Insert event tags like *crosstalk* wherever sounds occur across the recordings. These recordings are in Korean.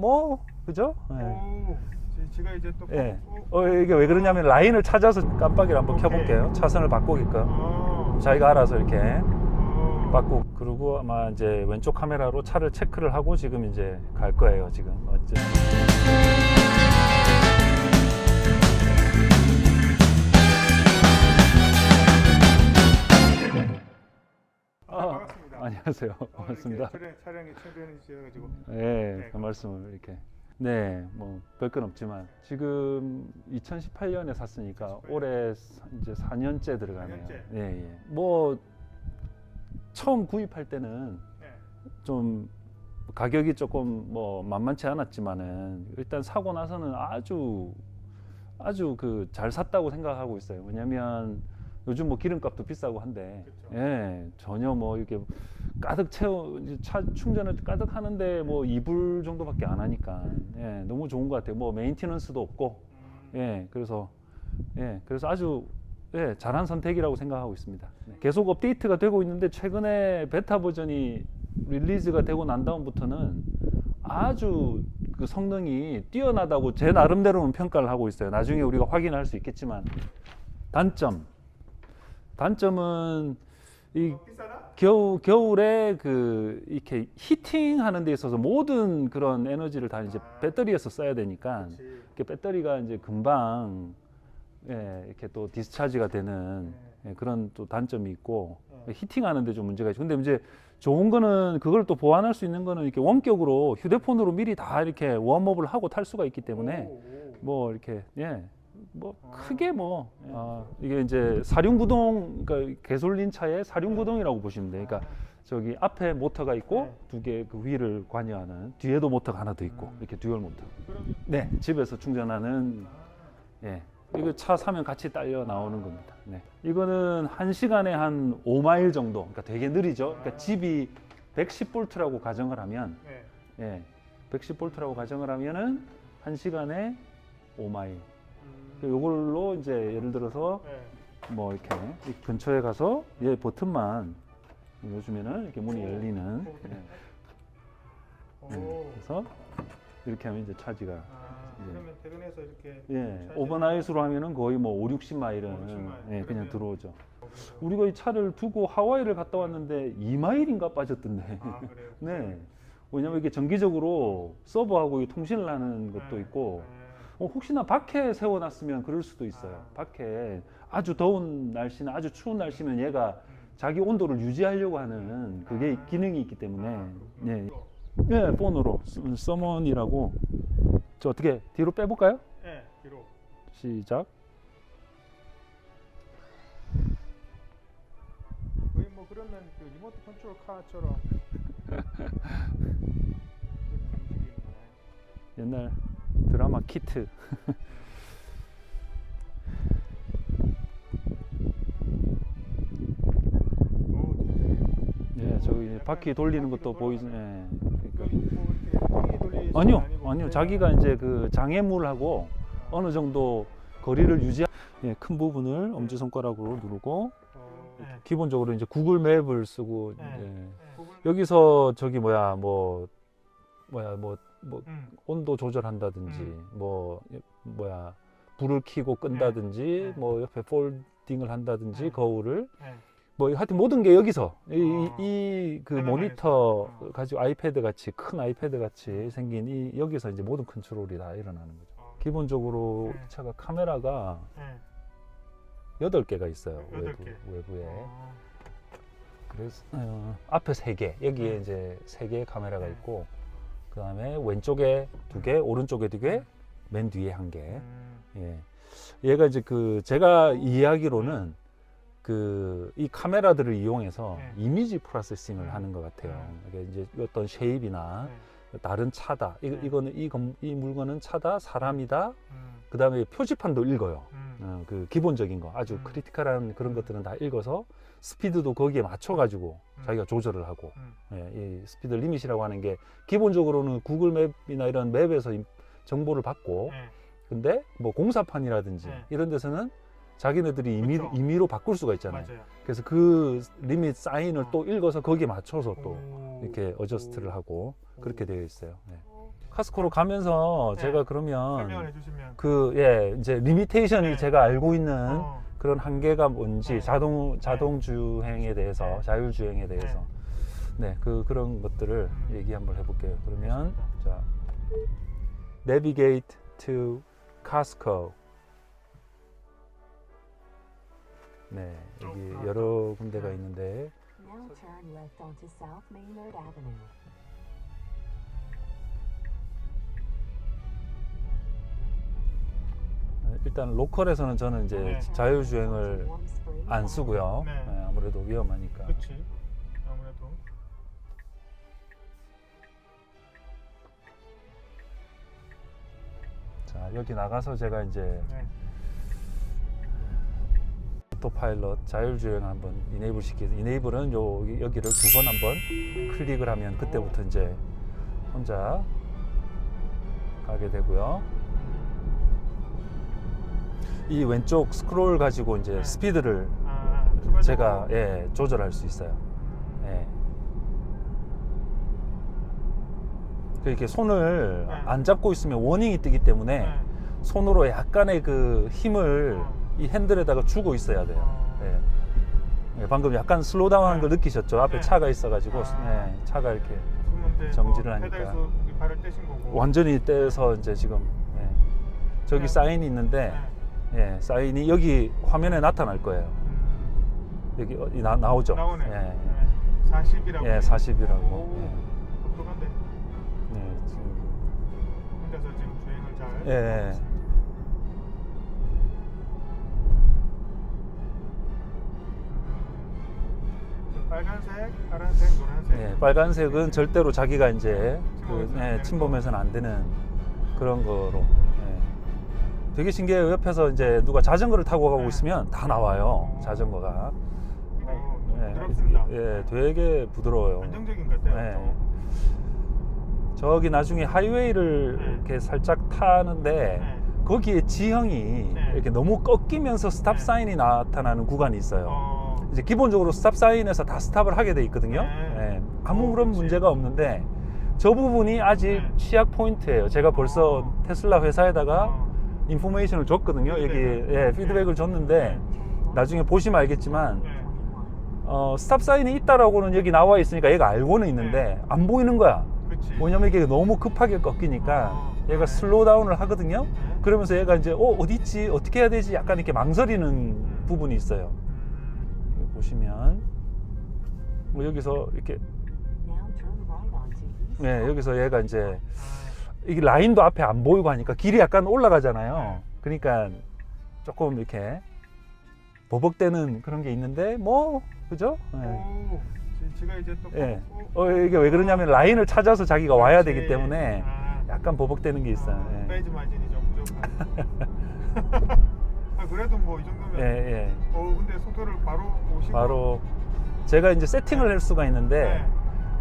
뭐 그죠? 예. 오, 제- 제가 이제 또 예. 어, 어, 이게 왜 그러냐면 라인을 찾아서 깜빡이를 한번 오케이. 켜볼게요. 차선을 바꾸게끔. 어, 자기가 알아서 이렇게 어. 바꾸 그리고 아마 이제 왼쪽 카메라로 차를 체크를 하고 지금 이제 갈 거예요. 지금 어째. 아. *laughs* 안녕하세요. 어, 반갑습니다. 이렇게 촬영, 촬영 에 참여해 주셔가지고 네, 네, 그 말씀을 이렇게. 네, 뭐 별건 없지만 지금 2018년에 샀으니까 2018년. 올해 사- 이제 4년째 들어가네요. 4년째. 예, 예. 뭐 처음 구입할 때는 네. 좀 가격이 조금 뭐 만만치 않았지만은 일단 사고 나서는 아주 아주 그 잘 샀다고 생각하고 있어요. 왜냐면 요즘 뭐 기름값도 비싸고 한데 그쵸. 예 전혀 뭐 이렇게 가득 채워 차 충전을 가득 하는데 뭐 2불 정도밖에 안 하니까 예 너무 좋은 것 같아요. 뭐 메인티넌스도 없고 음, 예 그래서 예 그래서 아주 예 잘한 선택이라고 생각하고 있습니다. 네, 계속 업데이트가 되고 있는데 최근에 베타 버전이 릴리즈가 되고 난 다음부터는 아주 그 성능이 뛰어나다고 제 나름대로는 평가를 하고 있어요. 나중에 우리가 확인할 수 있겠지만 단점 단점은 이 어? 겨우 겨울에 그 이렇게 히팅하는 데 있어서 모든 그런 에너지를 다 이제 아. 배터리에서 써야 되니까. 이렇게 배터리가 이제 금방 예, 이렇게 또 디스차지가 되는 예, 그런 또 단점이 있고 네. 히팅하는데 좀 문제가 있죠. 근데 이제 좋은 거는 그걸 또 보완할 수 있는 거는 이렇게 원격으로 휴대폰으로 미리 다 이렇게 웜업을 하고 탈 수가 있기 때문에. 뭐 이렇게 예. 뭐 아. 크게 뭐 아, 이게 이제 사륜구동 그러니까 개솔린 차의 사륜구동이라고 보시면 돼요. 그러니까 저기 앞에 모터가 있고 네. 두개그 위를 관여하는 뒤에도 모터가 하나 더 있고 음. 이렇게 듀얼 모터. 네, 집에서 충전하는 예. 이거 차 사면 같이 딸려 나오는 겁니다. 네. 이거는 한 시간에 한 5마일 정도. 그러니까 되게 느리죠. 그러니까 집이 110볼트라고 가정을 하면 네. 예. 110볼트라고 가정을 하면은 한 시간에 5마일. 음, 요걸로 이제 예를 들어서 네. 뭐 이렇게 이 근처에 가서 얘 버튼만 누르면은 이렇게 문이 오. 열리는. 예. 네. 오. 그래서 이렇게 하면 이제 차지가 아, 예. 그러면 퇴근해서 이렇게 예, 차지- 오버나잇으로 하면은 거의 뭐 5, 60마일은 5, 60 마일. 예, 그냥 그러면- 들어오죠. 우리가 이 차를 두고 하와이를 갔다 왔는데 2마일인가 빠졌던데. 아 그래요. *laughs* 네. 왜냐면 이게 정기적으로 서버하고 이 통신을 하는 것도 네. 있고 네. 어, 혹시나 밖에 세워놨으면 그럴 수도 있어요. 아. 밖에 아주 더운 날씨나 아주 추운 날씨면 얘가 음. 자기 온도를 유지하려고 하는 그게 아. 기능이 있기 때문에 아, 예, 그렇군요. 예, 폰으로 서- 서먼이라고 저 어떻게 뒤로 빼볼까요? 네, 뒤로. 시작. 거의 뭐 그러면 그 리모트 컨트롤 카처럼 *laughs* 옛날 드라마 키트. 예, 저기 바퀴 돌리는 것도 보이죠. 예. 그러니까. 뭐 아니요, 아니요. 자기가 이제 그 장애물하고 아, 어느 정도 거리를 유지. 예, 큰 부분을 엄지 손가락으로 누르고 어, 네. 기본적으로 이제 구글 맵을 쓰고 네. 이제 네. 여기서 저기 뭐야 뭐 뭐야 뭐 뭐 음. 온도 조절한다든지 음. 뭐 뭐야 불을 켜고 끈다든지 네. 뭐 옆에 폴딩을 한다든지 네. 거울을 네. 뭐 하여튼 모든 게 여기서 어. 이그 모니터. 어. 가지고 아이패드 같이 큰 아이패드 같이 생긴 이 여기서 이제 모든 컨트롤이 다 일어나는 거죠. 어, 기본적으로 네. 이 차가 카메라가 네. 여덟 개가 있어요 여덟 외부 개. 외부에 어, 그래서 어, 앞에 세 개 여기에 네. 이제 세 개의 카메라가 네. 있고 그 다음에 왼쪽에 두 개 오른쪽에 두 개 맨 뒤에 한 개. 음. 예. 얘가 이제 그 제가 이해하기로는 그 이 카메라들을 이용해서 네. 이미지 프로세싱을 음. 하는 것 같아요. 네. 이게 이제 어떤 쉐입이나 네. 다른 차다. 이, 네. 이거는 이, 검- 이 물건은 차다, 사람이다. 음. 그 다음에 표지판도 읽어요. 음. 어, 그 기본적인 거, 아주 음. 크리티컬한 그런 것들은 다 읽어서 스피드도 거기에 맞춰가지고 음. 자기가 조절을 하고 음. 예, 이 스피드 리밋이라고 하는 게 기본적으로는 구글 맵이나 이런 맵에서 임- 정보를 받고 네. 근데 뭐 공사판이라든지 네. 이런 데서는 자기네들이 임의, 그쵸. 임의로 바꿀 수가 있잖아요. 맞아요. 그래서 그 리밋 사인을 어. 또 읽어서 거기에 맞춰서 또 오. 이렇게 어저스트를 오. 하고 그렇게 오. 되어 있어요. 네. 카스코로 가면서 네. 제가 그러면 해주시면 그예 이제 리미테이션이 네. 제가 알고 있는 어, 그런 한계가 뭔지 네. 자동 자동 주행에 대해서 네. 자율 주행에 대해서 네 그 그런 것들을 음. 얘기 한번 해볼게요. 그러면 자 navigate to Costco 네 여기 어, 여러 군데가 네. 있는데 일단 로컬에서는 저는 이제 네. 자율 주행을 Warm Springs 안 쓰고요. 네. 네, 아무래도 위험하니까. 그렇지 아무래도 자 여기 나가서 제가 이제 네. 오토파일럿 자율주행 한번 이네이블 시키서 이네이블은 요 여기를 두 번 한번 클릭을 하면 그때부터 이제 혼자 가게 되고요. 이 왼쪽 스크롤 가지고 이제 네. 스피드를 아, 추가적으로 제가 예, 조절할 수 있어요. 예. 이렇게 손을 네. 안 잡고 있으면 워닝이 뜨기 때문에 네. 손으로 약간의 그 힘을 어. 이 핸들에다가 주고 있어야 돼요. 어. 예. 예, 방금 약간 슬로우다운한 네. 걸 느끼셨죠? 앞에 네. 차가 있어가지고 아. 예, 차가 이렇게 숨은데 정지를 뭐 하니까. 완전히 떼서 이제 지금 예. 저기 네. 사인이 있는데 네. 예, 사인이 여기 화면에 나타날 거예요. 음, 여기 어, 나, 나오죠? 나오네 예, 네. 40이라고 예, 40이라고. 오, 예. 똑똑한데 네, 지금 혼자서 지금 주행을 잘 예, 하고 예. 있습니다. 음, 빨간색, 파란색, 노란색 예, 빨간색은 절대로 자기가 이제 그, 침범해서는 안 예, 되는 침범해서는 안 되는 그런 거로. 예. 되게 신기해요. 옆에서 이제 누가 자전거를 타고 가고 네. 있으면 다 나와요. 자전거가. 이거 예, 부드럽습니다 예, 되게 부드러워요. 안정적인 것 같아요. 저기 나중에 하이웨이를 네. 이렇게 살짝 타는데 네. 거기에 지형이 네. 이렇게 너무 꺾이면서 스탑 네. 사인이 나타나는 구간이 있어요. 어, 이제 기본적으로 스탑 사인에서 다 스탑을 하게 돼 있거든요. 네. 예, 아무런 어, 그치. 문제가 없는데 저 부분이 아직 네. 취약 포인트예요. 제가 벌써 어. 테슬라 회사에다가 어. 인포메이션을 줬거든요. 여기 피드백을. 예, 피드백을 줬는데 네. 나중에 보시면 알겠지만 네. 21. 어, 스탑 사인이 있다라고는 여기 나와 있으니까 얘가 알고는 있는데 안 보이는 거야. 왜냐면 이게 너무 급하게 꺾이니까 어, 얘가 네. 슬로우 다운을 하거든요. 네. 그러면서 얘가 이제 어 어디 있지 어떻게 해야 되지 약간 이렇게 망설이는 부분이 있어요. 음, 보시면 뭐 여기서 이렇게. 네, 여기서 얘가 이제 아, 이게 라인도 앞에 안 보이고 하니까 길이 약간 올라가잖아요. 네. 그러니까 조금 이렇게 버벅대는 그런 게 있는데 뭐 그죠? 네. 오, 지- 지가 이제 또 예. 오, 어, 이게 왜 그러냐면 라인을 찾아서 자기가 와야. 되기 때문에 아, 약간 버벅대는 게 있어요. 아, 예. 페이지 마진이 좀 부족한. *laughs* 아, 그래도 뭐 이 정도면. 예, 예. 어, 근데 속도를 바로 오시고. 바로 제가 이제 세팅을 할 수가 있는데 네.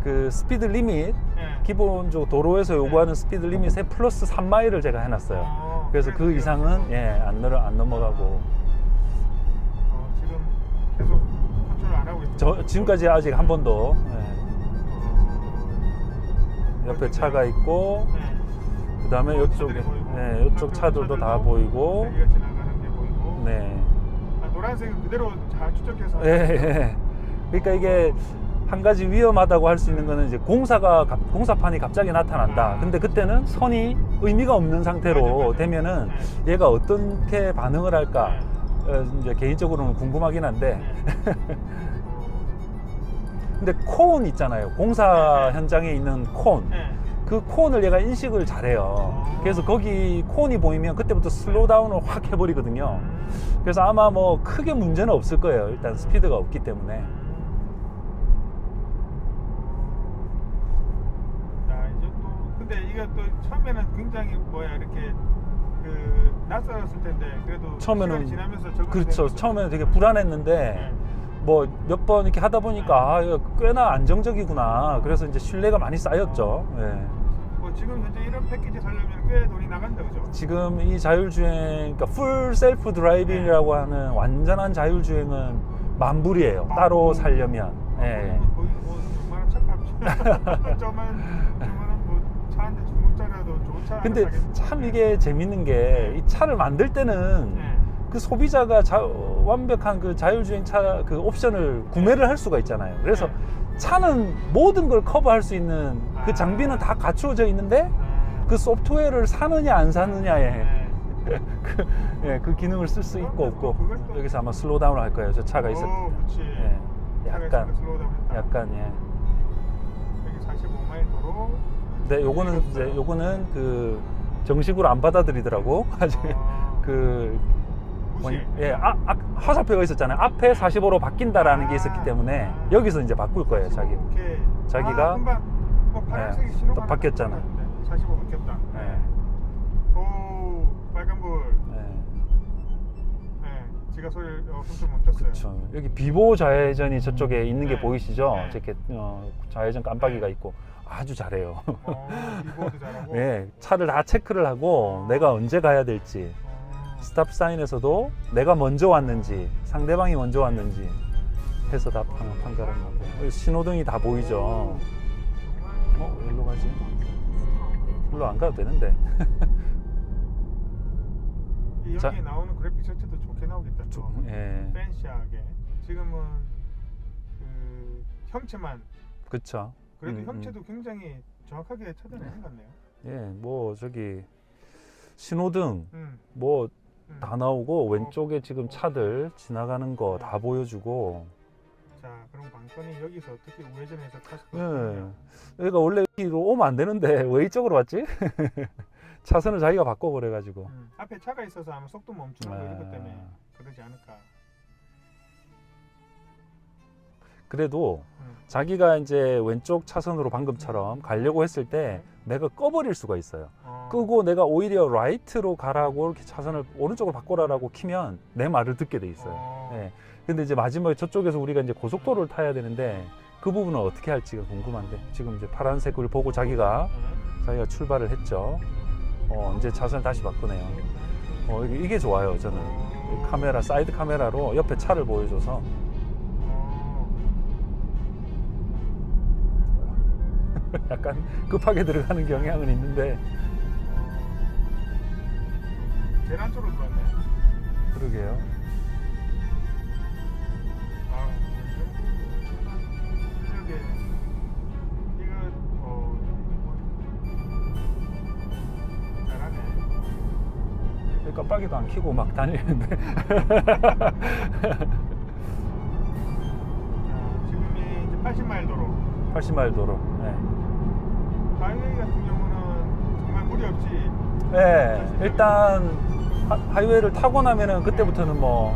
그 스피드 리밋 네. 기본적으로 도로에서 요구하는 스피드 리밋에 플러스 3마일을 제가 해놨어요. 어, 그래서 그 이상은 계속, 예, 안, 넘어, 안 넘어가고 어, 지금 계속 컨트롤 안 하고. 저 지금까지 아직 한 번도 예, 어, 옆에? 차가 있고 네. 그 다음에 어, 이쪽에 차들이 보이고, 예, 이쪽 차들도 다 보이고 자기가 지나가는 게 보이고. 네. 아, 노란색은 그대로 잘 추적해서. 예, 예. 그러니까 이게 한 가지 위험하다고 할 수 있는 거는 이제 공사가 갑- 공사판이 갑자기 나타난다. 근데 그때는 선이 의미가 없는 상태로. 되면은 네. 얘가 어떻게 반응을 할까? 네. 어, 이제 개인적으로는 궁금하긴 한데. 네. *laughs* 근데 콘 있잖아요. 공사 네. 현장에 있는 콘. 네. 그 콘을 얘가 인식을 잘해요. 어. 그래서 거기 콘이 보이면 그때부터 슬로우 다운을 확 해버리거든요. 음. 그래서 아마 뭐 크게 문제는 없을 거예요. 일단 스피드가 없기 때문에. 자 이제 또 근데 이게 또 처음에는 굉장히 뭐야 이렇게 그 낯설었을 텐데 그래도 처음에는 시간이 지나면서 적응이 그렇죠. 처음에는 되게 불안했는데 네. 뭐몇 번 이렇게 하다 보니까 아, 이거 꽤나 안정적이구나. 그래서 이제 신뢰가 많이 쌓였죠. 예. 뭐 지금 현재 이런 패키지 살려면 꽤 돈이 나간다 그죠? 지금 이 자율주행, 그러니까 풀 셀프 드라이빙이라고 네. 하는 완전한 자율주행은 만불이에요. 따로 살려면. 예. 거의 뭐 조그마한 차값 조그만 조그마한 뭐차 한 대 중고차라도 차 근데 참 이게 재밌는 게 이 차를 만들 때는 네. 그 소비자가 자- 완벽한 그 자율주행 차 그 옵션을 구매를 할 수가 있잖아요. 그래서 네. 차는 모든 걸 커버할 수 있는 그 아. 장비는 다 갖추어져 있는데 아. 그 소프트웨어를 사느냐 안 사느냐에 네. *laughs* 그, 예, 그 기능을 쓸 수 있고 없고 그걸 또- 여기서 아마 슬로우 다운을 할 거예요. 저 차가 있을 오, 때. 예, 약간. 약간 예. 여기 45마일 도로. 근데 요거는 이제 요거는 그 정식으로 안 받아들이더라고. *laughs* 아직 아. 그. 뭐냐, 예, 아, 아, 화살표가 있었잖아요. 앞에 45로 바뀐다라는 게 있었기 때문에 아. 여기서 이제 바꿀 거예요, 자기. 오케이. 자기가- 아, 금방 뭐 파란색이 예, 신호가 또 바뀌었잖아. 45 바뀌었다. 예. 오 빨간불. 예. 예. 지가 소리 어, 훔쳐 멈췄어요. 그렇죠. 여기 비보 좌회전이 저쪽에 있는 게 네. 보이시죠? 네. 저렇게 어, 좌회전 깜빡이가 있고 아주 잘해요. 어, 잘하고. 예, 차를 다 체크를 하고 내가 언제 가야 될지 어. 스탑 사인에서도 내가 먼저 왔는지 상대방이 먼저 왔는지 해서 다 판, 판가름 하고 신호등이 다 보이죠. 어, 일로 가지? 일로 안 가도 되는데. *laughs* 이 여기 자. 나오는 그래픽 자체도 좋게 나오겠다. 또. 좀, 예, 팬시하게. 지금은 그 형체만 그쵸. 그래도 음, 음. 형체도 굉장히 정확하게 찾아내는 것 같네요. 예, 뭐 저기 신호등 음. 뭐 음. 다 나오고 왼쪽에 지금 차들 지나가는 거 다 보여주고 자, 그럼 관건이 여기서 어떻게 우회전해서 탈 수가 예. 여기가 원래 여기로 오면 안 되는데 *laughs* 왜 이쪽으로 왔지? *laughs* 차선을 자기가 바꿔버려가지고 음. 앞에 차가 있어서 아마 속도 멈추는 거 이런 것 때문에 아, 그러지 않을까. 그래도 음. 자기가 이제 왼쪽 차선으로 방금처럼 가려고 했을 때 내가 꺼버릴 수가 있어요 어. 끄고 내가 오히려 라이트로 가라고 이렇게 차선을 오른쪽으로 바꿔라라고 키면 내 말을 듣게 돼 있어요 어. 예. 근데 이제 마지막에 저쪽에서 우리가 이제 고속도로를 타야 되는데 그 부분은 어떻게 할지가 궁금한데 지금 이제 파란색을 보고 자기가 음. 자기가 출발을 했죠. 어, 이제 차선을 다시 바꾸네요. 어, 이게, 좋아요, 저는. 이 카메라, 사이드 카메라로 옆에 차를 보여줘서. *laughs* 약간 급하게 들어가는 경향은 있는데, 계란 쪽으로 들어왔네. 그러게요. 아, 이거 어 잘하네. 깜빡이도 안 켜고 막 다니는데. *laughs* 자, 지금이 이제 80마일 도로. 80마일 도로. 네. 하이웨이 같은 경우는 정말 무리 없이 네, 일단 하, 하이웨이를 타고 나면은 그때부터는 뭐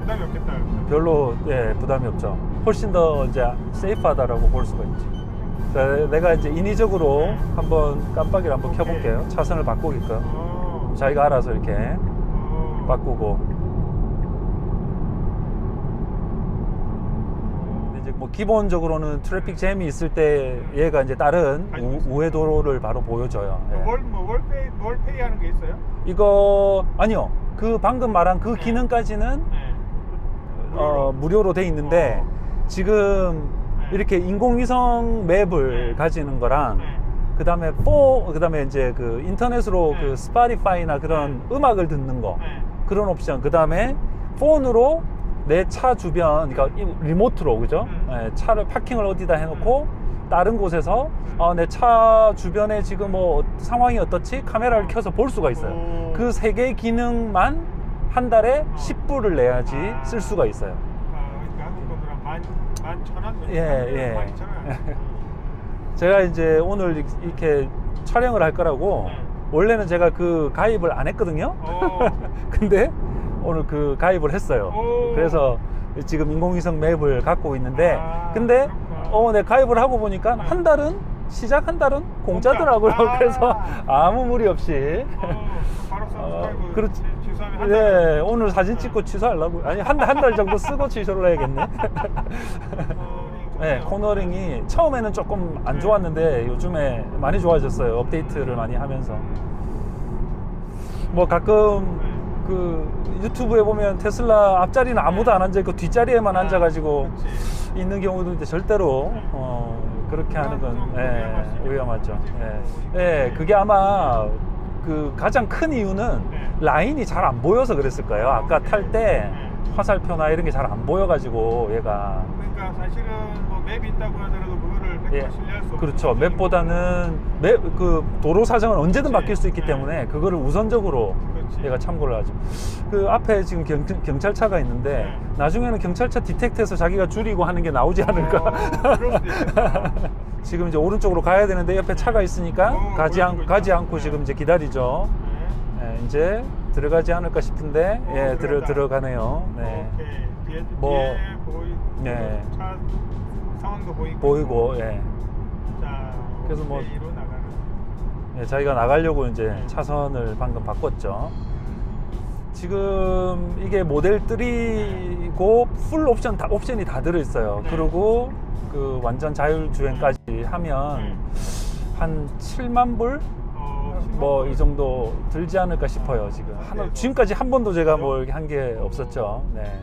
부담이 없겠다. 별로 예, 부담이 없죠. 훨씬 더 이제 세이프하다라고 볼 수가. 자, 내가 이제 인위적으로 한번 깜빡이를 한번 오케이. 켜볼게요. 차선을 바꾸게끔. 어. 자기가 알아서 이렇게 어. 바꾸고. 근데 이제 뭐 기본적으로는 트래픽 잼이 있을 때 얘가 이제 다른 우, 우회 도로를 바로 보여줘요. 예. 월, 뭐 월페이 월페이 하는 게 있어요? 이거 아니요. 그 방금 말한 그 기능까지는 네. 어, 무료로 돼 있는데 지금 네. 이렇게 인공위성 맵을 네. 가지는 거랑 네. 그 다음에 포 그다음에 이제 그 인터넷으로 네. 그 스파티파이나 그런 음악을 듣는 거 네. 그런 옵션 그 다음에 폰으로 내 차 주변 그러니까 이- 리모트로 그죠 음. 예, 차를 파킹을 어디다 해놓고 다른 곳에서 어, 내 차 주변에 지금 뭐 상황이 어떻지 카메라를 켜서 볼 수가 있어요 오. 그세 개 기능만 한 달에 어. 10불을 내야지 아. 쓸 수가 있어요 아, 그러니까? 예, 예. 제가 이제 오늘 이- 이렇게 촬영을 할 거라고 네. 원래는 제가 그 가입을 안 했거든요. 어. *laughs* 근데 오늘 그 가입을 했어요. 오. 그래서 지금 인공위성 맵을 갖고 있는데 아, 근데. 어, 내 가입을 하고 보니까 네. 한 달은 시작 한 달은 공짜더라고요. 공짜. 아. 그래서 아무 무리 없이 어, 어, 그렇지. 달에 네, 오늘 사진 찍고 취소하려고 아니 한달한달 정도 쓰고 취소를 해야겠네. 네. 코너링이 처음에는 조금 안 좋았는데 요즘에 많이 좋아졌어요. 업데이트를 많이 하면서. 뭐 가끔 그 유튜브에 보면 테슬라 앞자리는 아무도 안 앉아 있고 뒷자리에만 앉아 가지고 그렇지. 있는 경우도 이제 절대로 어, 그렇게 하는 건좀 예. 위험하죠. 그치? 예. 뭐 예. 그게 아마 그 가장 큰 이유는 네. 라인이 잘 안 보여서 그랬을 거예요. 아까 탈때 네. 화살표나 이런 게 잘 안 보여가지고 얘가 그러니까 사실은 뭐 맵이 있다고 하더라도 그거를 100% 예. 신뢰할 수 그렇죠. 없는 맵보다는 맵, 그 도로 사정은 언제든 그치. 바뀔 수 있기 네. 때문에 그거를 우선적으로 그렇지. 얘가 참고를 하죠. 그 앞에 지금 경, 경찰차가 있는데 네. 나중에는 경찰차 디텍트해서 자기가 줄이고 하는 게 나오지 않을까. 어, 그럴 수도 있겠다. *laughs* 지금 이제 오른쪽으로 가야 되는데 옆에 차가 있으니까 어, 가지, 않, 보여주고 있다. 가지 않고 네. 지금 이제 기다리죠. 네. 예, 이제 들어가지 않을까 싶은데 어, 예 들어. 들어가네요. 네. 오케이. 뒤에, 뭐, 뒤에 보이, 네. 차 상황도 보이고. 보이고 예. 자, 그래서 뭐-. 예, 자기가 나가려고 이제 네. 차선을 방금 바꿨죠. 지금 이게 모델 3고 풀 옵션 다 옵션이 다 들어 있어요. 네. 그리고 그 완전 자율 주행까지 하면 네. 한 7만 불? 어, 뭐이 정도 들지 않을까 싶어요 지금 네, 한, 뭐. 지금까지 한 번도 제가 뭐 이렇게 한 게 없었죠 네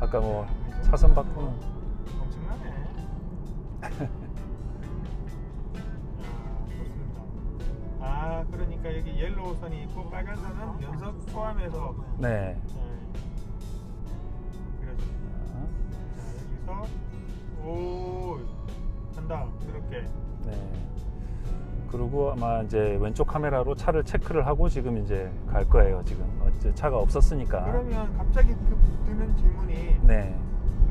아까 뭐 차선 바꾸는 엄청나네. *laughs* 아, 좋습니다. 아, 그러니까 여기 옐로우 선이 있고 빨간 선은 연석 포함해서 네 네. 그려집니다. 자, 여기서 오 간다 그렇게. 네. 그리고 아마 이제 왼쪽 카메라로 차를 체크를 하고 지금 이제 갈 거예요 지금 어째 차가 없었으니까 그러면 갑자기 그 드는 질문이 네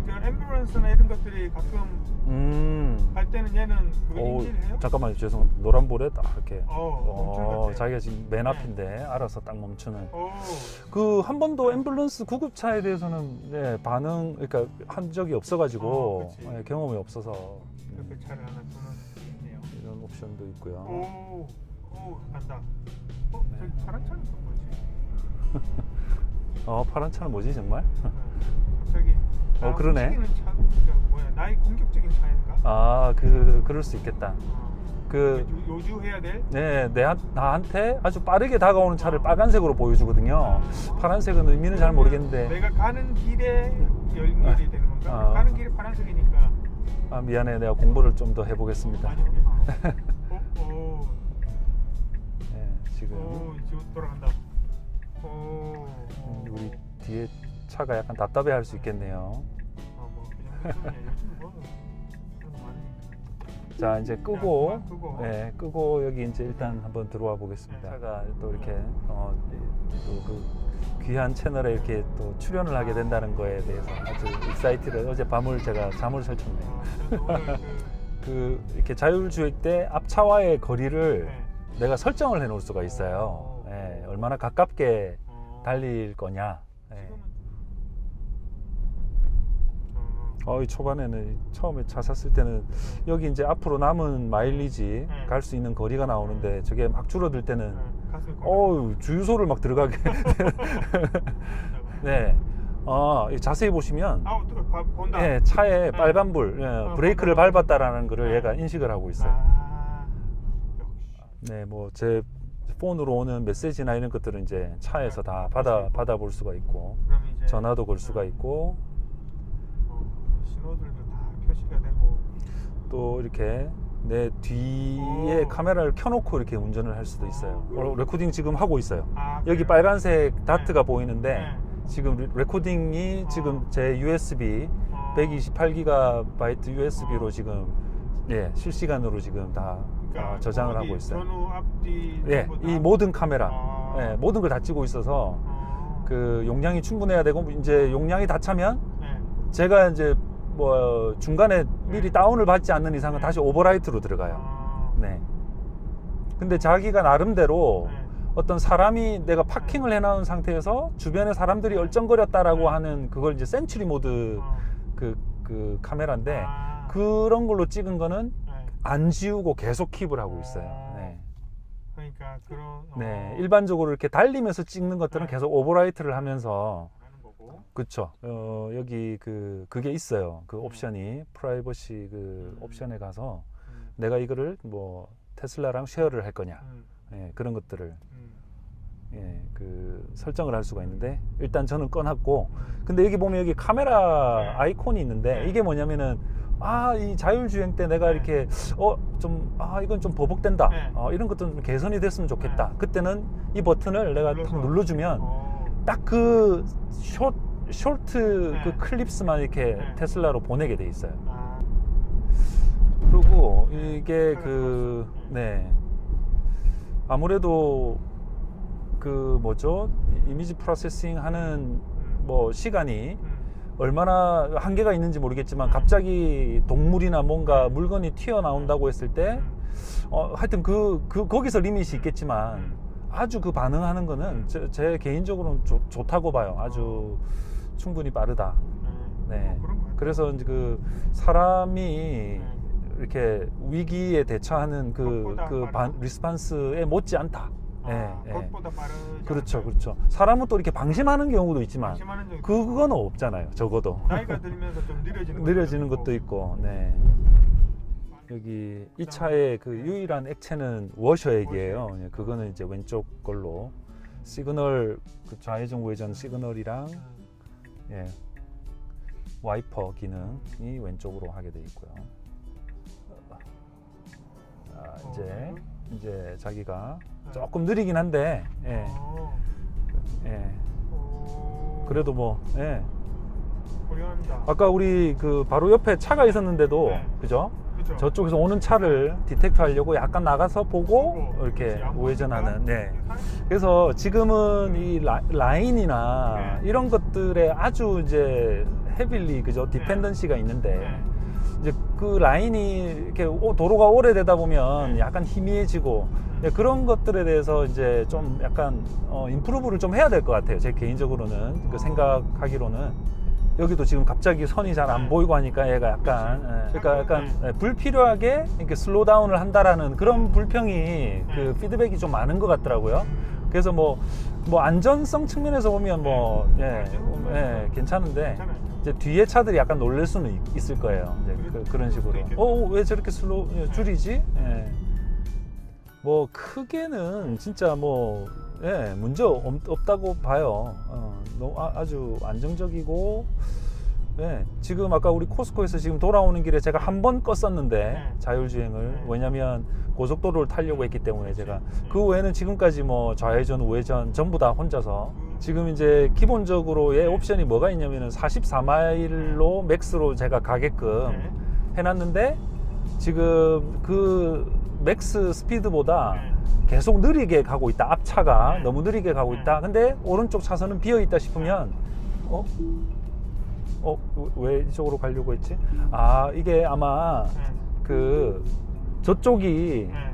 그러니까 앰뷸런스나 이런 것들이 가끔 음. 갈 때는 얘는 그거 오, 인지를 해요? 잠깐만요 죄송합니다 노란불에 딱 이렇게 어, 어, 멈춘 것 같아요. 자기가 지금 맨 네. 앞인데 알아서 딱 멈추는 오, 그한 번도 앰뷸런스 구급차에 대해서는 네, 반응 그러니까 한 적이 없어가지고 어, 그치. 네, 경험이 없어서 이렇게 음, 차를 하나. 이런 옵션도 있고요. 오, 오 간다. 어, 네. 저기 파란 차는 또 뭐지? *laughs* 어 파란 차는 뭐지 정말? *laughs* 어, 갑자기. 어, 나 그러네. 움직이는 차, 그러니까 뭐야? 나의 공격적인 차인가? 아 그 그럴 수 있겠다. 어, 그 요- 요주해야 될? 네, 내, 나한테 아주 빠르게 다가오는 차를 어. 빨간색으로 보여주거든요. 파란색은 의미는 잘 모르겠는데. 내가 가는 길에 연결이 되는 건가? 아. 가는 길이 파란색이니까. 아, 미안해, 내가 공부를 좀 더 해보겠습니다. 오, 오, *laughs* 네, 지금 오, 지금 돌아간다. 오, 음, 우리 뒤에 차가 약간 답답해할 수 있겠네요. 아, 뭐, 그 요즘 뭐, 많으니까. 자 이제 끄고, 자, 그만 끄고. 네, 끄고 여기 이제 일단 한번 들어와 보겠습니다. 네. 차가 또 이렇게 어, 또그 귀한 채널에 이렇게 또 출연을 하게 된다는 거에 대해서 아주 익사이티를 어제 밤을 제가 잠을 설쳤네요. 어, *laughs* 그, 그 이렇게 자율주행 때 앞차와의 거리를 네. 내가 설정을 해 놓을 수가 있어요. 오. 예, 얼마나 가깝게 어, 달릴 거냐. 예. 지금은 어, 어, 이 초반에는 처음에 차 샀을 때는 여기 이제 앞으로 남은 마일리지 네. 갈수 있는 거리가 나오는데 저게 막 줄어들 때는 네, 가슴이 어우 주유소를 막 들어가게. *laughs* 네. 어, 이 자세히 보시면 아우 또 봐- 본다. 예, 차에 네. 빨간 불 예, 어, 브레이크를. 밟았다라는 것을 네. 얘가 인식을 하고 있어요. 아, 역시. 네, 뭐 제 폰으로 오는 메시지나 이런 것들은 이제 차에서 다 받아 받아 볼 수가 있고 그럼 이제 전화도 걸 수가 있고 어, 신호들도 다 표시가 되고. 또 이렇게 내 뒤에 오. 카메라를 켜놓고 이렇게 운전을 할 수도 있어요. 오. 어, 레코딩 지금 하고 있어요. 아, 여기 그래요? 빨간색 다트가 네. 보이는데 네. 지금 레- 레코딩이 어. 지금 제 USB 어. 128GB USB로 어. 지금 예 실시간으로 지금 다 그러니까 어, 저장을 하고 있어요. 예? 이 모든 카메라, 아. 예, 모든 걸 다 찍고 있어서 어. 그 용량이 충분해야 되고 이제 용량이 다 차면 네. 제가 이제 뭐 중간에 미리 네. 다운을 받지 않는 이상은 네. 다시 오버라이트로 들어가요. 아. 네. 근데 자기가 나름대로 네. 어떤 사람이 내가 파킹을 해놓은 상태에서 주변에 사람들이 얼쩡거렸다라고 네. 하는 그걸 이제 센츄리 모드 어. 그, 그 카메라인데 아. 그런 걸로 찍은 거는 네. 안 지우고 계속 킵을 하고 있어요. 어. 네. 그러니까 그런 네. 어, 일반적으로 이렇게 달리면서 찍는 것들은 네. 계속 오버라이트를 하면서 거고. 그쵸. 어, 여기 그, 그게 있어요. 그 옵션이 프라이버시 그 음. 옵션에 가서 음. 내가 이거를 뭐 테슬라랑 쉐어를 할 거냐. 음. 예, 그런 것들을 음. 예, 그 설정을 할 수가 있는데 일단 저는 꺼놨고 음. 근데 여기 보면 여기 카메라 네. 아이콘이 있는데 네. 이게 뭐냐면은 아 이 자율주행 때 내가 네. 이렇게 어 좀 아 이건 좀 버벅된다 네. 어, 이런 것도 좀 개선이 됐으면 좋겠다 네. 그때는 이 버튼을 내가 눌러서. 탁 눌러주면 어. 딱그 쇼트 네. 그 클립스만 이렇게 네. 테슬라로 보내게 돼 있어요. 아, 그리고 네, 이게 그 좋았어요. 네. 아무래도 그 뭐죠 이미지 프로세싱 하는 음. 뭐 시간이 음. 얼마나 한계가 있는지 모르겠지만 음. 갑자기 동물이나 뭔가 물건이 튀어나온다고 했을 때 음. 어, 하여튼 그, 그 거기서 리밋이 있겠지만 음. 아주 그 반응하는 거는 음. 제, 제 개인적으로는 좋, 좋다고 봐요. 아주 충분히 빠르다. 네. 네. 어. 그래서 이제 그 사람이 네. 이렇게 위기에 대처하는 그, 그 반. 리스판스에 못지 않다. 아, 예, 예. 그것보다 그렇죠? 그렇죠. 사람은 또 이렇게 방심하는 경우도 있지만 방심하는 그거는 없잖아요. 적어도 나이가 들면서 좀 느려지는 느려지는 것도 것도 있고, 네. 여기 이 차의 그 유일한 액체는 워셔액이에요. 예, 그거는 이제 왼쪽 걸로 시그널 그 좌회전 우회전 시그널이랑 음. 예, 와이퍼 기능이 왼쪽으로 하게 돼 있고요. 아, 이제 이제 자기가 조금 느리긴 한데 예, 어. 예. 오. 그래도 뭐 예. 아까 우리 그 바로 옆에 차가 있었는데도 네. 그죠? 그렇죠. 저쪽에서 오는 차를 디텍트 하려고 약간 나가서 보고 보고 이렇게 안 우회전하는. 네. 그래서 지금은 이 라, 라인이나 네. 이런 것들에 아주 이제 헤빌리 그죠? 디펜던시가 있는데 네. 이제 그 라인이 이렇게 오- 도로가 오래되다 보면 네. 약간 희미해지고 이제 그런 것들에 대해서 이제 좀 약간 어, 인프루브를 좀 해야 될 것 같아요. 제 개인적으로는 그 어. 생각하기로는 여기도 지금 갑자기 선이 잘안 네. 보이고 하니까 얘가 약간 그치. 예, 그러니까 약간 네. 예, 불필요하게 이렇게 슬로우 다운을 한다라는 그런 불평이 그 네. 피드백이 좀 많은 것 같더라고요. 그래서 뭐, 뭐 안전성 측면에서 보면 뭐, 예, 맞아요. 예, 괜찮은데 괜찮아요. 이제 뒤에 차들이 약간 놀랄 수는 있- 있을 거예요. 이제 그, 그럴 그런 식으로. 있겠다. 어, 왜 저렇게 슬로우 예, 줄이지? 예. 뭐 크게는 진짜 뭐 예, 문제 없, 없다고 봐요. 어, 너무 아, 아주 안정적이고 예, 지금 아까 우리 코스코에서 지금 돌아오는 길에 제가 한 번 껐었는데 네. 자율주행을 네. 왜냐면 고속도로를 타려고 했기 때문에. 제가 네. 그 외에는 지금까지 뭐 좌회전 우회전 전부 다 혼자서 음. 지금 이제 기본적으로의 옵션이 뭐가 있냐면은 44마일로 맥스로 제가 가게끔 네. 해놨는데 지금 그 맥스 스피드보다 네. 계속 느리게 가고 있다 앞차가 네. 너무 느리게 가고 네. 있다 근데 오른쪽 차선은 비어 있다 싶으면 어? 어? 왜 이쪽으로 가려고 했지? 아 이게 아마 네. 그 저쪽이 네.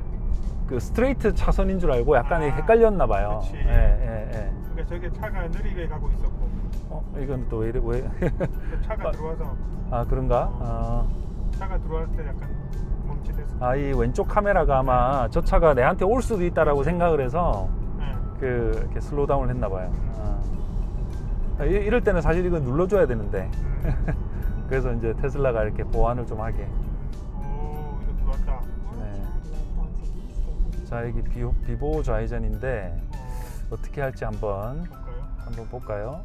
그 스트레이트 차선인 줄 알고 약간 아, 헷갈렸나 봐요. 그치. 예, 예, 예. 그러니까 저게 차가 느리게 가고 있었고 어, 이건 또 왜 이래 왜? 그 차가 아. 들어와서 아 그런가? 아, 차가 들어왔을 때 약간. 아, 이 왼쪽 카메라가 아마 저 차가 내한테 올 수도 있다라고 생각을 해서 네. 그 이렇게 슬로우 다운을 했나 봐요. 아. 아, 이- 이럴 때는 사실 이거 눌러줘야 되는데 음. *laughs* 그래서 이제 테슬라가 이렇게 보완을 좀 하게. 오 이거 들어왔다. 네. Avenue. 자 여기 비, 비보 좌회전인데 어, 어떻게 할지 한번 볼까요? 한번 볼까요?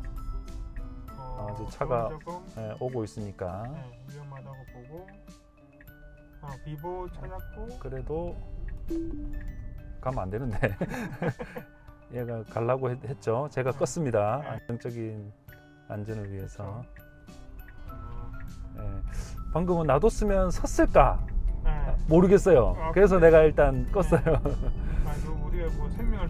어, 아, 이제 차가 예, 오고 있으니까 네, 위험하다고 보고 아, 비보 찾았고 그래도 가면 안 되는데 *laughs* 얘가 가려고 했, 죠 제가 껐습니다. 네. 안정적인 안전을 위해서. 어, 예. 방금은 놔뒀으면 섰을까 네. 모르겠어요. 아, 그래서 근데- 내가 일단 껐어요. 아이고 우리가 뭐 생명을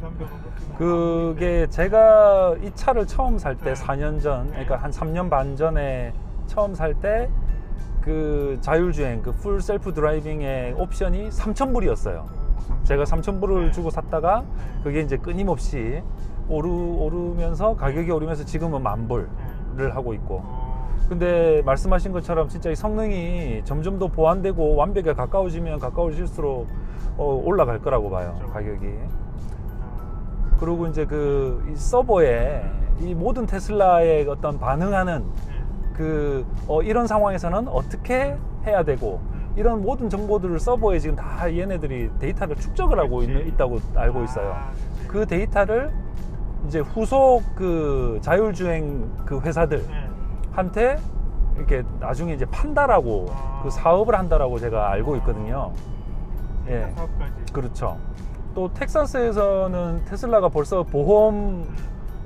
그게 제가 이 차를 처음 살때 네. 4년 전, 그러니까 한 3년 반 전에 처음 살 때 그 자율주행, 그 풀 셀프 드라이빙의 옵션이 3,000불이었어요. 제가 3,000불을 네. 주고 샀다가 그게 이제 끊임없이 오르, 오르면서 가격이 오르면서 지금은 만 불을 하고 있고. 어, 근데 말씀하신 것처럼 진짜 이 성능이 점점 더 보완되고 완벽에 가까워지면 가까워질수록 어, 올라갈 거라고 봐요, 그렇죠. 가격이. 아, 그리고 이제 그 이 서버에 이 모든 테슬라의 어떤 반응하는 네. 그 어, 이런 상황에서는 어떻게 해야 되고 음. 이런 모든 정보들을 서버에 지금 다 얘네들이 데이터를 축적을 하고. 있는, 있다고 알고 있어요. 아. 그 데이터를 이제 후속 그 자율주행 그 회사들한테 네. 이렇게 나중에 이제 판다라고 아. 그 사업을 한다라고 제가 알고 있거든요. 예. 사업까지. 그렇죠. 또 텍사스에서는 테슬라가 벌써 보험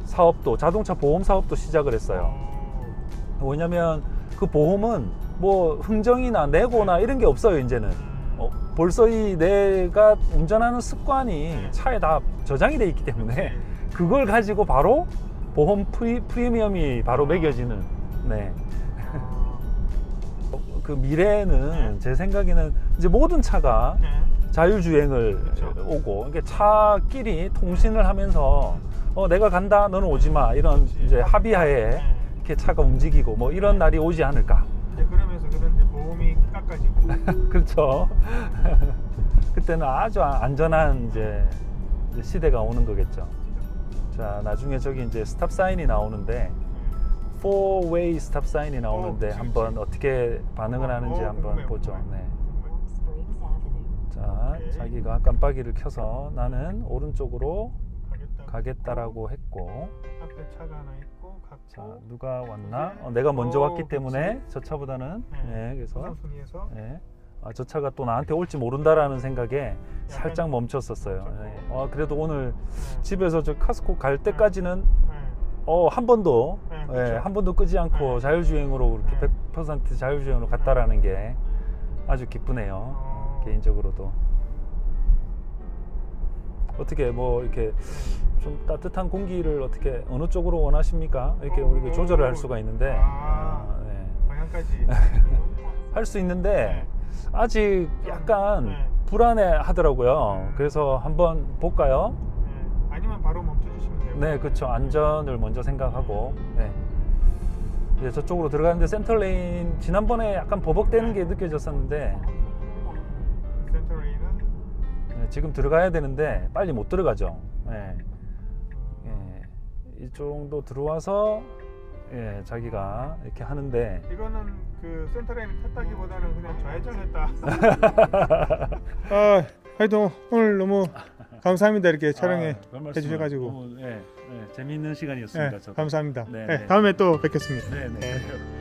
사업도 자동차 보험 사업도 시작을 했어요. 어. 왜냐면 그 보험은 뭐 흥정이나 내고나 이런 게 없어요 이제는. 어, 벌써 이 내가 운전하는 습관이 차에 다 저장이 돼 있기 때문에 그걸 가지고 바로 보험 프리, 프리미엄이 바로 매겨지는. 네. 그 미래에는 제 생각에는 이제 모든 차가 네. 자율주행을 그렇죠. 오고 이게 차끼리 통신을 하면서 어 내가 간다 너는 오지 마 이런 이제 합의하에 네. 이렇게 차가 움직이고 뭐 이런 날이 오지 않을까 이제 그러면서 그런지 보험이 깎아지고. *laughs* 그렇죠 *laughs* 그때는 아주 안전한 이제 시대가 오는 거겠죠 자 나중에 저기 이제 스탑 사인이 나오는데 4-way 스탑 사인이 나오는데 그치, 한번. 어떻게 반응을 어, 하는지 어, 한번 궁금해요, 보죠 궁금해요. 네. 자 오케이. 자기가 깜빡이를 켜서 나는 오른쪽으로 가겠다. 가겠다라고 했고 앞에 차가 하나 있고. 자 누가 왔나? 어, 내가 먼저 오, 왔기 그치. 때문에 저 차보다는 네. 네, 그래서 네. 아, 저 차가 또 나한테 올지 모른다라는 생각에 살짝 멈췄었어요. 네. 어, 그래도 오늘 네. 집에서 저 카스코 갈 때까지는 네. 어, 한 번도 네, 예. 한 번도 끄지 않고 네. 자율주행으로 그렇게 네. 100% 자율주행으로 갔다라는 게 아주 기쁘네요. 어. 개인적으로도 어떻게 뭐 이렇게 좀 따뜻한 공기를 어떻게 어느 쪽으로 원하십니까? 이렇게 우리가 오. 조절을 할 수가 있는데 아. 아, 네. 방향까지. *laughs* 할 수 있는데 네. 아직 약간 네. 불안해 하더라고요. 음. 그래서 한번 볼까요? 네. 아니면 바로 멈춰주시면 돼요. 네, 그렇죠. 안전을 먼저 생각하고. 네. 이제 저쪽으로 들어가는데 센터 레인 지난번에 약간 버벅대는 게 느껴졌었는데 네, 지금 들어가야 되는데 빨리 못 들어가죠. 네. 예. 이 정도 들어와서 예, 자기가 이렇게 하는데 이거는 그 센터레인을 탔다기보다는 그냥 좌회전했다. *laughs* 아, 하여튼 오늘 너무 감사합니다 이렇게 촬영해 아, 별 말씀을 해주셔가지고. 너무, 예, 예, 재미있는 시간이었습니다. 네, 저도. 감사합니다. 네, 네, 네. 다음에 또 뵙겠습니다. 네, 네. 네. *laughs*